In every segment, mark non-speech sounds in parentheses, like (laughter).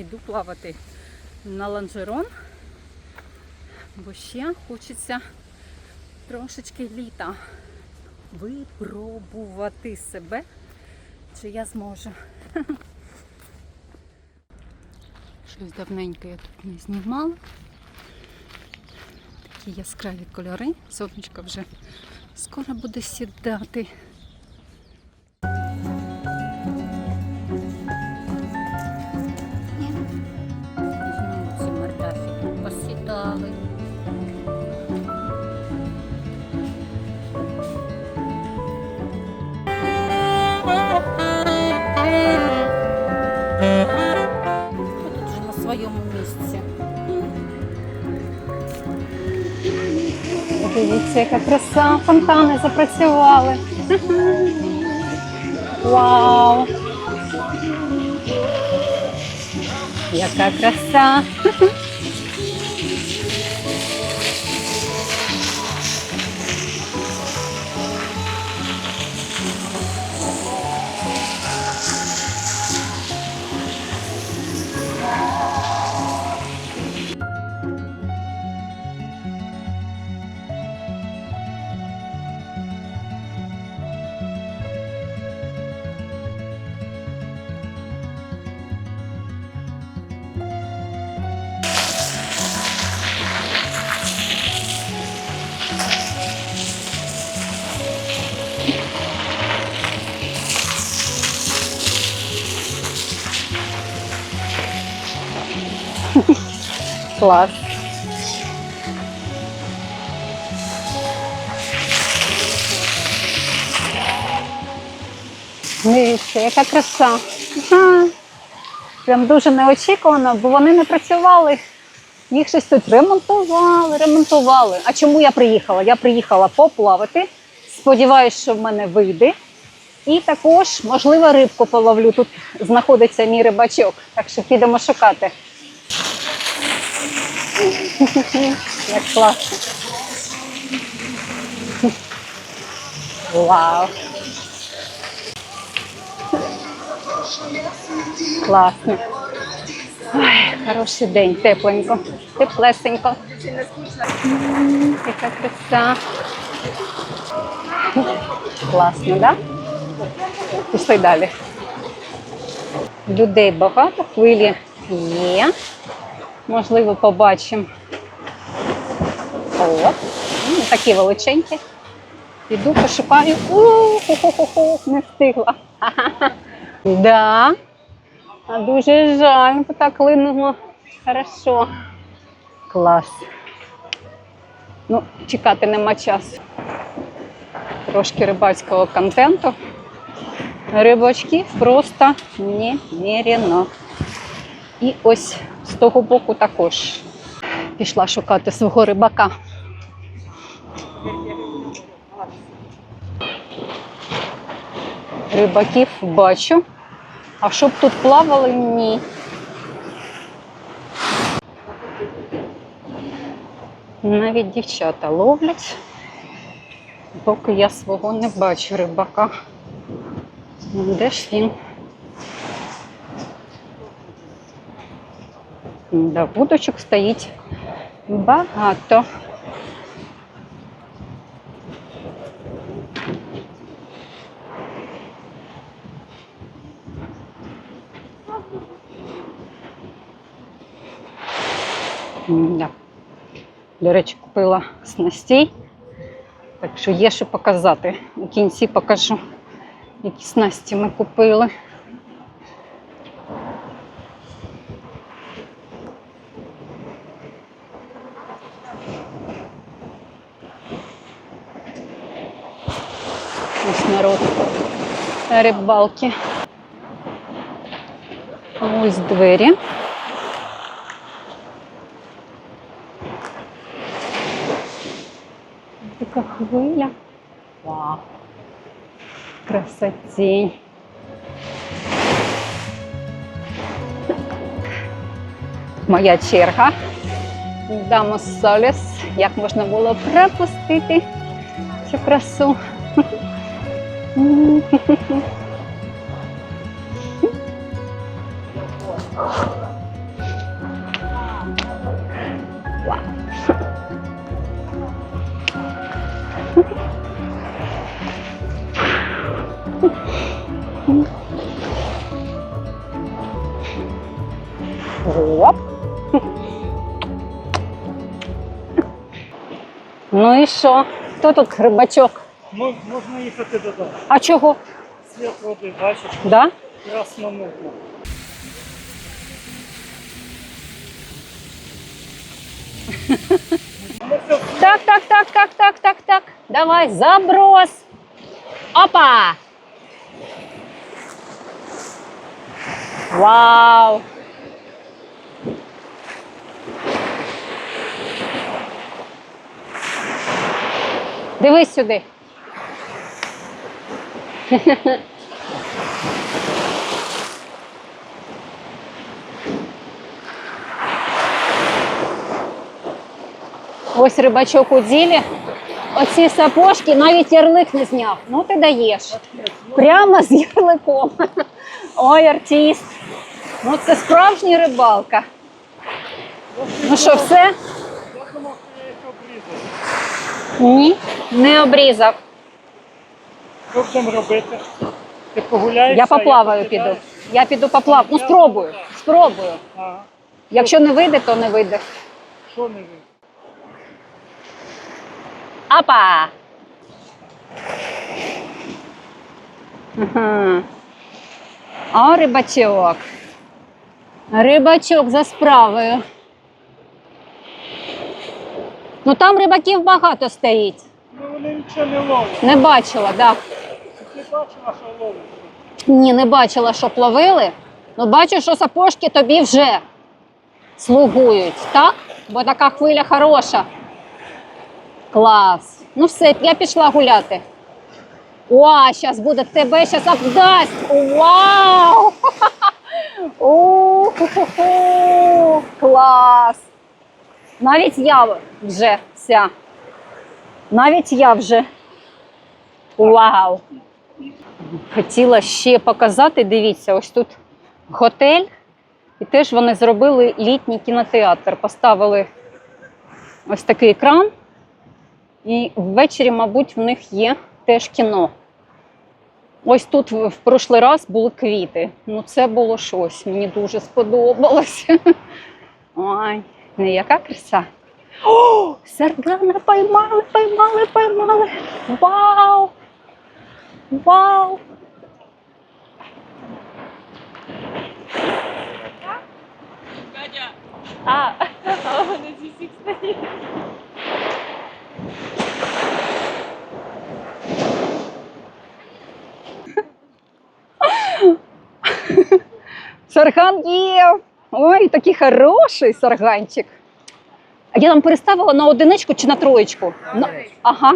йду плавати на ланжерон, бо ще хочеться трошечки літа випробувати себе, чи я зможу. (laughs) Щось давненько я тут не знімала. Такі яскраві кольори. Сонечко вже скоро буде сідати. Дивіться, яка краса, фонтани запрацювали. Вау! Яка краса! Клас. Дивіться, яка краса. Прям дуже неочікувано, бо вони не працювали. Їх щось тут ремонтували, ремонтували. А чому я приїхала? Я приїхала поплавати. Сподіваюсь, що в мене вийде. І також, можливо, рибку половлю. Тут знаходиться мій рибачок, так що підемо шукати. Як класно. Вау. Класно. Ой, хороший день, тепленько, теплесенько. Яка краса. Класно, так? Да? Пішли далі. Людей багато, хвилі є. Можливо, побачимо. О, м, такі величенькі. Іду, пошукаю. Ух, не встигла. (laughs) Да. А дуже жаль, бо так линуло. Хорошо. Клас. Ну, чекати нема часу. Трошки рибацького контенту. Рибачків просто немерено. І ось з того боку також пішла шукати свого рибака. Рибаків бачу. А щоб тут плавали, ні. Навіть дівчата ловлять, поки я свого не бачу рибака. Де ж він? Да, вудочок стоїть багато. Да. До речі, купила снастей, так що є що показати. У кінці покажу, які снасті ми купили. Ось народ рибалки. Ось двері. Така хвиля. Вау. Красотень. Моя черга. Дамо соліс. Як можна було пропустити цю красу? Оп. Ну і що? Хто тут рибачок? Мож- Можна їхати додому. А чого? Світ води, бачиш, Да? Ну, Так, так, так, так, так, так, так. Давай, заброс. Опа! Вау! Дивись сюди. (laughs) Ось рибачок у ділі. Оці сапожки навіть ярлик не зняв. Ну ти даєш. Прямо з ярликом. (laughs) Ой, артист. Ну це справжня рибалка. Ну що, все? Ні, не обрізав. Що будемо робити? Ти погуляєш? Я поплаваю піду. Я піду поплаваю. Ну спробую. Спробую. Ага. Якщо не вийде, то не вийде. Що не ви? Апа! Ага. А рибачок. Рибачок за справою. Ну там рибаків багато стоїть. Вони нічого не ловлять. Не бачила, да. Ти бачила, що ловлять? Ні, не бачила, щоб ловили. Ну бачу, що сапожки тобі вже слугують, так? Бо така хвиля хороша. Клас. Ну все, я пішла гуляти. О, зараз буде тебе зараз обдасть. Вау! (laughs) У-ху-ху-ху. Клас! Навіть я вже вся. Навіть я вже. Вау! Хотіла ще показати, дивіться, ось тут готель, і теж вони зробили літній кінотеатр. Поставили ось такий екран, і ввечері, мабуть, в них є теж кіно. Ось тут в прошлий раз були квіти. Ну, це було щось. Мені дуже сподобалось. (laughs) Ой, не яка краса. О, саргана поймали, поймали, поймали. Вау! Вау! А, а вони зі всіх сторін. Сарган є. Ой, такий хороший сарганчик. Я там переставила на одиничку чи на троєчку? На... Ага.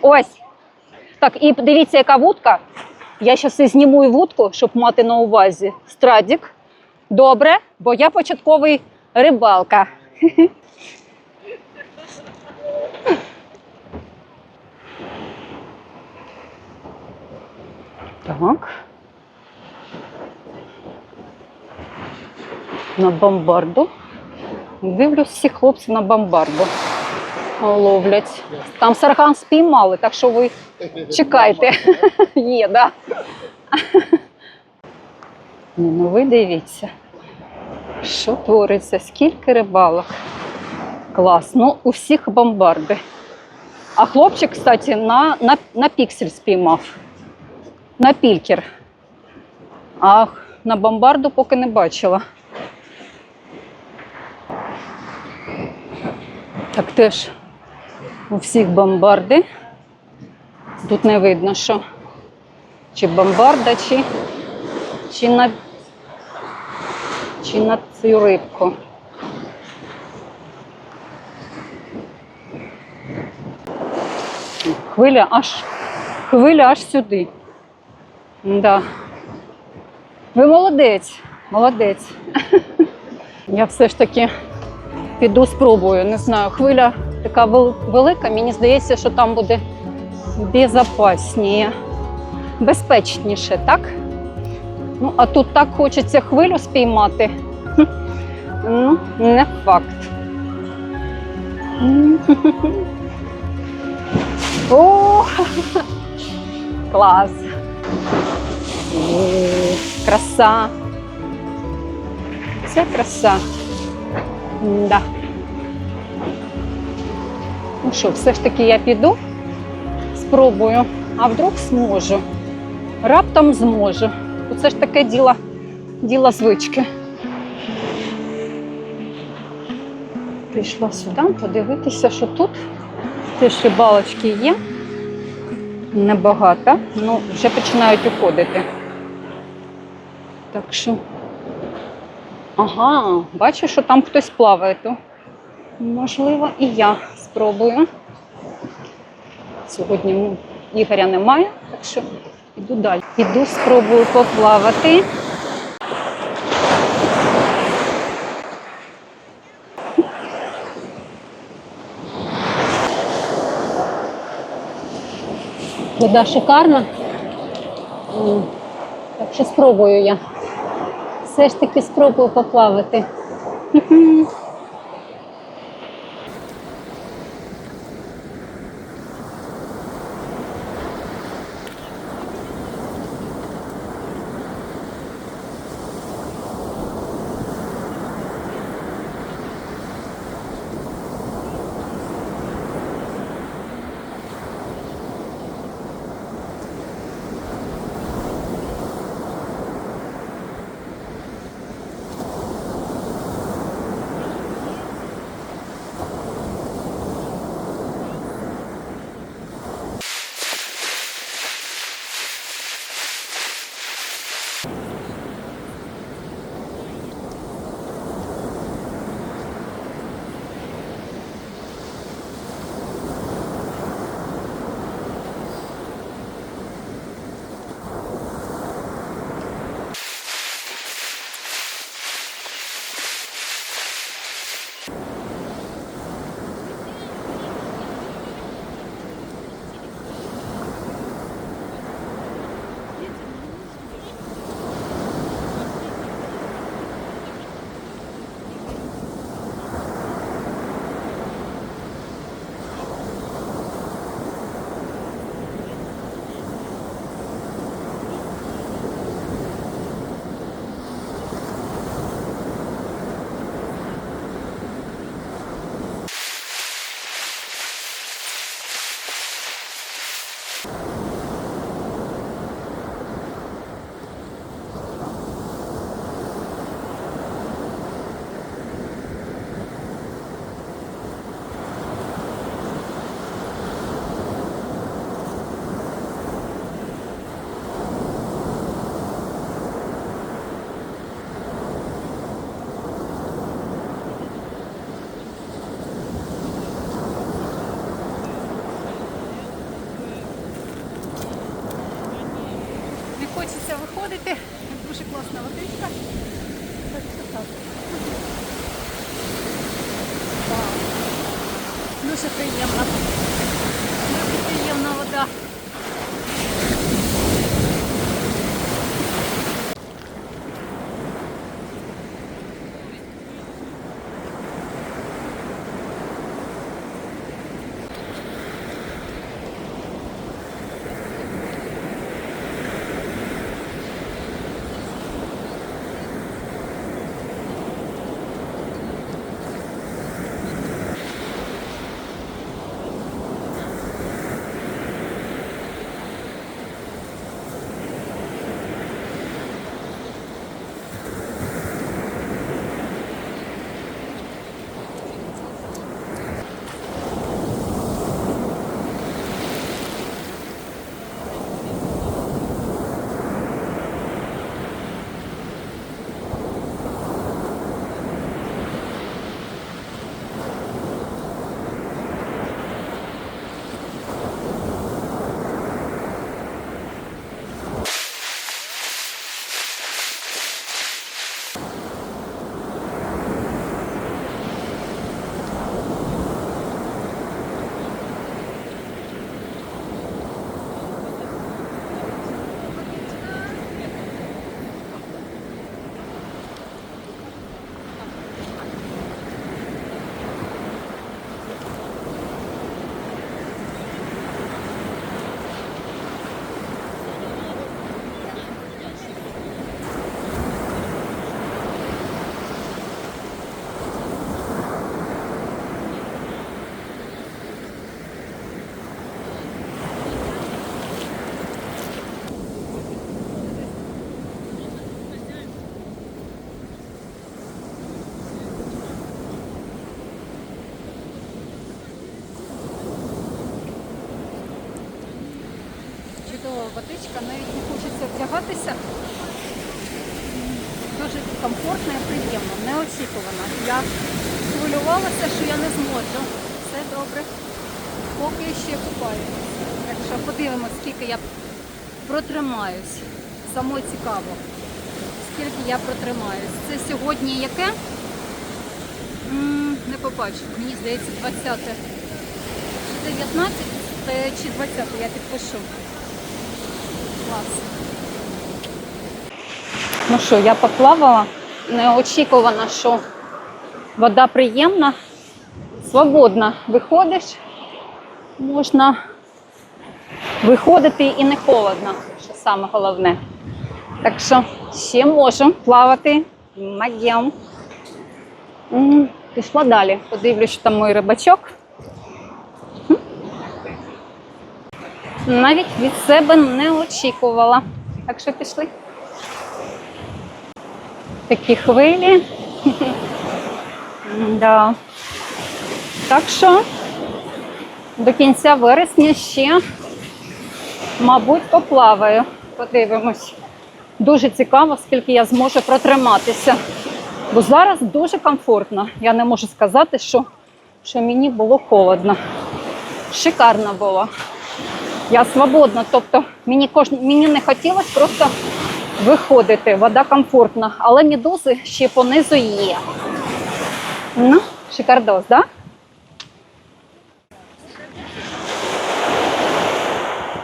Ось. Так, і дивіться, яка вудка. Я зараз зніму вудку, щоб мати на увазі. Страдік. Добре, бо я початковий рибалка. (laughs) Так. на бомбарду. Дивлюсь, всі хлопці на бомбарду ловлять. Там сарган спіймали, так що ви чекайте. (laughs) Є. (laughs) Ну, ну ви дивіться, що твориться, скільки рибалок. Клас. Ну, у всіх бомбарди. А хлопчик, кстати, на, на, на піксель спіймав. На пількер. А на бомбарду поки не бачила. Так теж у всіх бомбарди. Тут не видно, що чи бомбарда, чи, чи, на, чи на цю рибку. Хвиля аж, хвиля аж сюди. Да. Ви молодець, молодець. (laughs) Я все ж таки піду спробую. Не знаю, хвиля така велика. Мені здається, що там буде безпечніше, безпечніше, так? Ну, а тут так хочеться хвилю спіймати. Ну, не факт. О, клас. Краса. Це краса. Да. Ну що, все ж таки я піду, спробую, а вдруг зможу. Раптом зможу. Оце ж таке діло, діло звички. Прийшла сюди подивитися, що тут теж рибалочки є. Небагато, ну вже починають уходити. Так що. Ага, бачу, що там хтось плаває, то можливо і я спробую. Сьогодні Ігоря немає, так що йду далі. Іду, спробую поплавати. Вода шикарна. Так що спробую я. Все ж таки спробую поплавати. Виходити. Дуже класна водичка. Так так. Дуже приємна. Чудова навіть не хочеться вдягатися. Дуже комфортно і приємно, неочікувано. Я хвилювалася, що я не зможу. Все добре. Поки ще купаюся. Так що подивимось, скільки я протримаюсь. Самой цікаво, скільки я протримаюсь. Це сьогодні яке? Не побачу. Мені здається, 20 чи 19 е, чи 20 я підпишу. Клас. Ну що, я поплавала. Неочікувано, що вода приємна, свободна. Виходиш, можна виходити і не холодно, що саме головне. Так що ще можу плавати. Мадям. Пішла далі. Подивлюсь, що там мій рибачок. Навіть від себе не очікувала. Так що пішли. Такі хвилі. (laughs) Да. Так що до кінця вересня ще, мабуть, поплаваю. Подивимось. Дуже цікаво, скільки я зможу протриматися. Бо зараз дуже комфортно. Я не можу сказати, що, що мені було холодно. Шикарно було. Я свободна, тобто мені, кож... мені не хотілося просто виходити. Вода комфортна, але медузи ще понизу є. Ну, шикардос, так?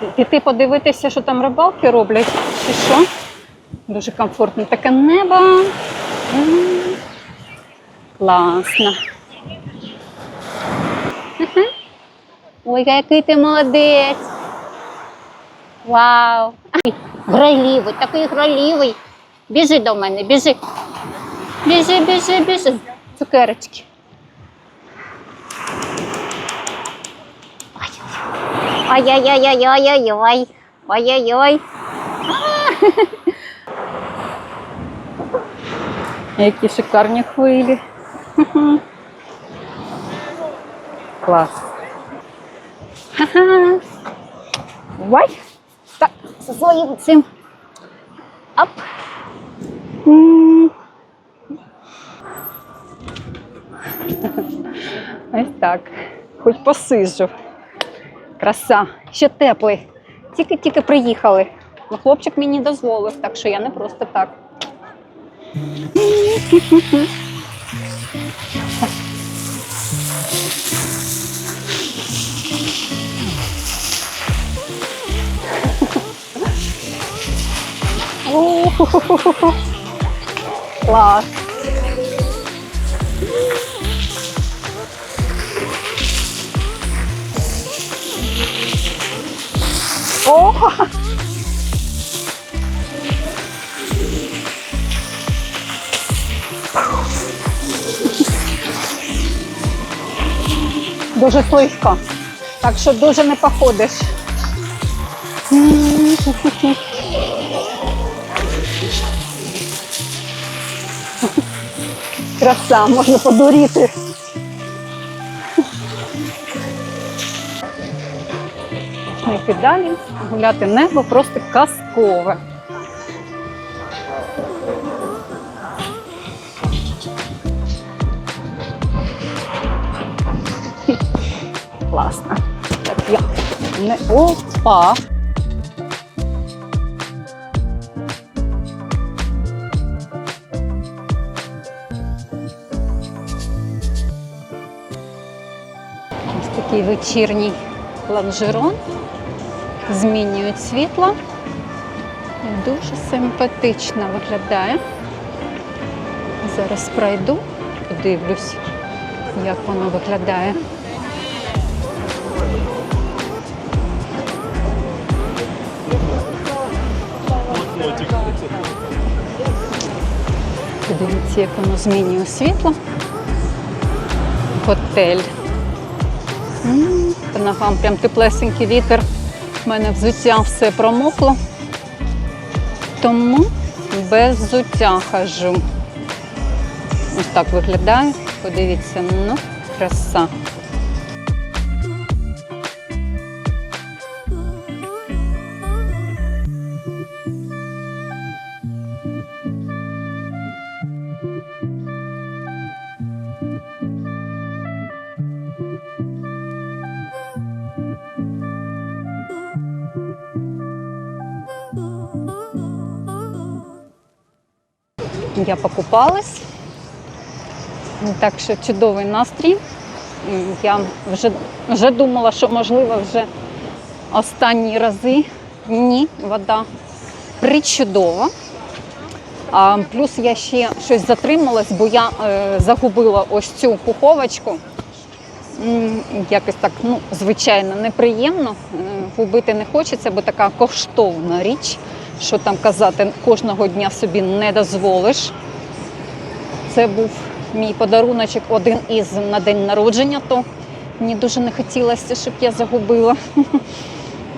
Да? Піти подивитися, що там рибалки роблять, чи що? Дуже комфортно. Таке небо. Класно. Ой, який ти молодець. Вау. Ай, Грайлівий, такий грайлівий. Біжи до мене, біжи. Біжи, біжи, біжи. Цукерочки. Ой-ой-ой-ой-ой-ой. Ой-ой-ой. Які шикарні хвилі. Клас. Ха-ха. Ой. Своїм цим. М. Ось так. Хоч посиджу. Краса. Ще теплий. Тільки-тільки приїхали. Ну, хлопчик мені дозволив, так що я не просто так. Клас. О! Дуже слизько, так що дуже не походиш. (laughs) Краса, можна подуріти. Йти далі, гуляти небо просто казкове. Класно. Так, я не опа. Такий вечірній лонжерон. Змінюють світло. Дуже симпатично виглядає. Зараз пройду, подивлюсь, як воно виглядає. Подивіться, як воно змінює світло. Готель. По ногам прям теплесенький вітер. У мене взуття все промокло. Тому без взуття хожу. Ось так виглядає. Подивіться, ну, краса. Я покупалась. Так що чудовий настрій. Я вже, вже думала, що можливо вже останні рази. Ні, вода причудова. А плюс я ще щось затрималась, бо я е, загубила ось цю пуховочку. Якось так, ну, звичайно, неприємно. Е, Губити не хочеться, бо така коштовна річ, що там казати, кожного дня собі не дозволиш. Це був мій подаруночок, один із на день народження, то мені дуже не хотілося, щоб я загубила. (laughs)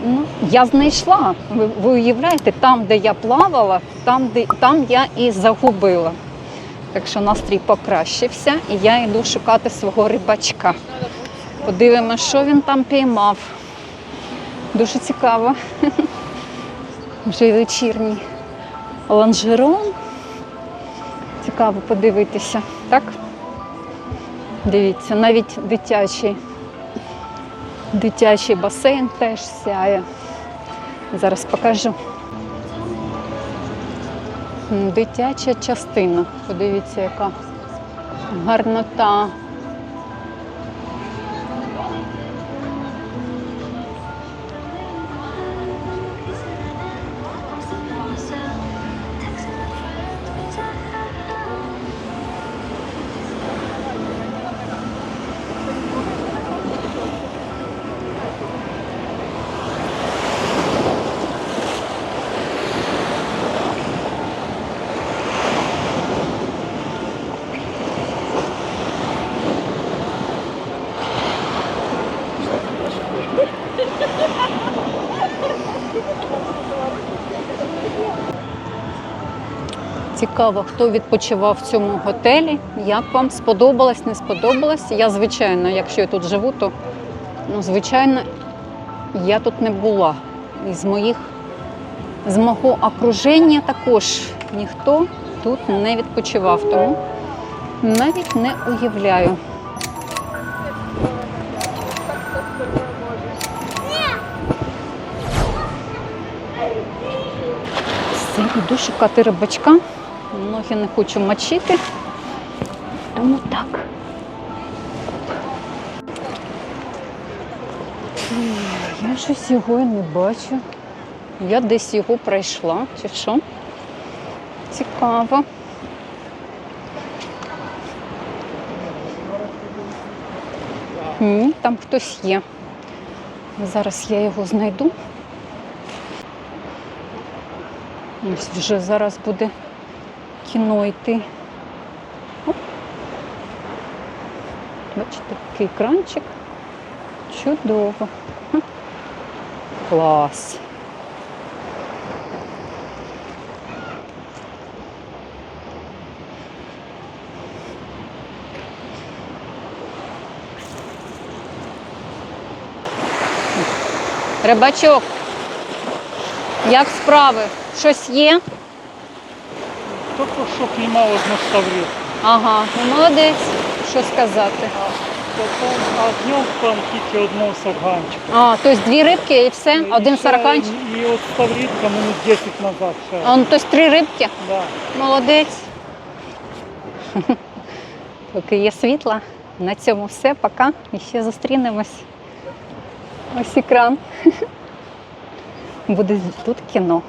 Ну, я знайшла. Ви, ви уявляєте, там, де я плавала, там, де, там я і загубила. Так що настрій покращився, і я йду шукати свого рибачка. Подивимося, що він там піймав. Дуже цікаво. (laughs) Вже вечірній ланжерон. Цікаво подивитися, так? Дивіться, навіть дитячий, дитячий басейн теж сяє. Зараз покажу. Дитяча частина. Подивіться, яка гарнота. Цікаво, хто відпочивав в цьому готелі. Як вам сподобалось, не сподобалось? Я, звичайно, якщо я тут живу, то ну, звичайно, я тут не була. Із моїх з мого окруження також ніхто тут не відпочивав, тому навіть не уявляю. Іду шукати рибачка. Ноги не хочу мочити. Тому так. Я щось його не бачу. Я десь його пройшла, чи що? Цікаво. Ні, там хтось є. Зараз я його знайду. Ось вже зараз буде кіно йти. Бачите, такий кранчик. Чудово. Клас. Рибачок, як справи? Щось є? Тільки що піймав одну ставрів. Ага, ну молодець, що сказати. Потім, а днем там тільки одного сарганчика. А, тобто дві рибки і все, один І ще- сараканчик. І от ставрідка минут 10 назад ще. А, ну, тобто три рибки. Да. Молодець. Поки є світла. На цьому все. Пока. І ще зустрінемось. Ось екран. Буде тут кіно.